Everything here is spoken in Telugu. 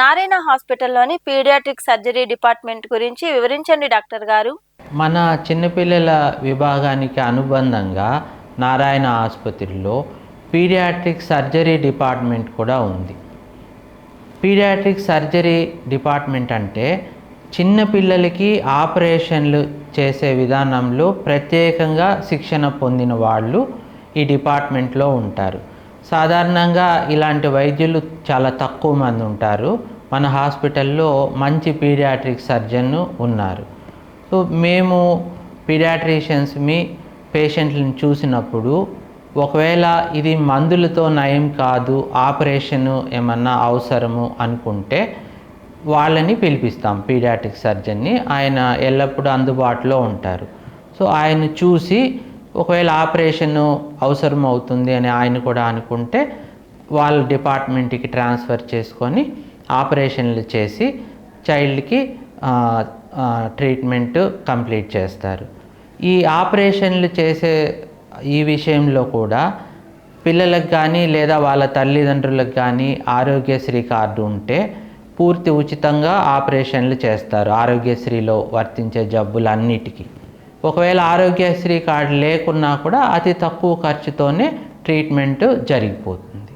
నారాయణ హాస్పిటల్లోని పీడియాట్రిక్ సర్జరీ డిపార్ట్మెంట్ గురించి వివరించండి డాక్టర్ గారు. మన చిన్నపిల్లల విభాగానికి అనుబంధంగా నారాయణ ఆసుపత్రిలో పీడియాట్రిక్ సర్జరీ డిపార్ట్మెంట్ కూడా ఉంది. పీడియాట్రిక్ సర్జరీ డిపార్ట్మెంట్ అంటే చిన్నపిల్లలకి ఆపరేషన్లు చేసే విధానంలో ప్రత్యేకంగా శిక్షణ పొందిన వాళ్ళు ఈ డిపార్ట్మెంట్లో ఉంటారు. సాధారణంగా ఇలాంటి వైద్యులు చాలా తక్కువ మంది ఉంటారు. మన హాస్పిటల్లో మంచి పీడియాట్రిక్ సర్జన్ ఉన్నారు. సో మేము పీడియాట్రిషియన్స్ మీ పేషెంట్లను చూసినప్పుడు ఒకవేళ ఇది మందులతో నయం కాదు ఆపరేషన్ ఏమన్నా అవసరము అనుకుంటే వాళ్ళని పిలిపిస్తాం పీడియాట్రిక్ సర్జన్ని. ఆయన ఎల్లప్పుడూ అందుబాటులో ఉంటారు. సో ఆయన చూసి ఒకవేళ ఆపరేషన్ అవసరం అవుతుంది అని ఆయన కూడా అనుకుంటే వాళ్ళ డిపార్ట్మెంట్కి ట్రాన్స్ఫర్ చేసుకొని ఆపరేషన్లు చేసి చైల్డ్కి ట్రీట్మెంట్ కంప్లీట్ చేస్తారు. ఈ ఆపరేషన్లు చేసే ఈ విషయంలో కూడా పిల్లలకు కానీ లేదా వాళ్ళ తల్లిదండ్రులకు కానీ ఆరోగ్యశ్రీ కార్డు ఉంటే పూర్తి ఉచితంగా ఆపరేషన్లు చేస్తారు ఆరోగ్యశ్రీలో వర్తించే జబ్బులన్నిటికీ. ఒకవేళ ఆరోగ్యశ్రీ కార్డు లేకున్నా కూడా అతి తక్కువ ఖర్చుతోనే ట్రీట్మెంట్ జరిగిపోతుంది.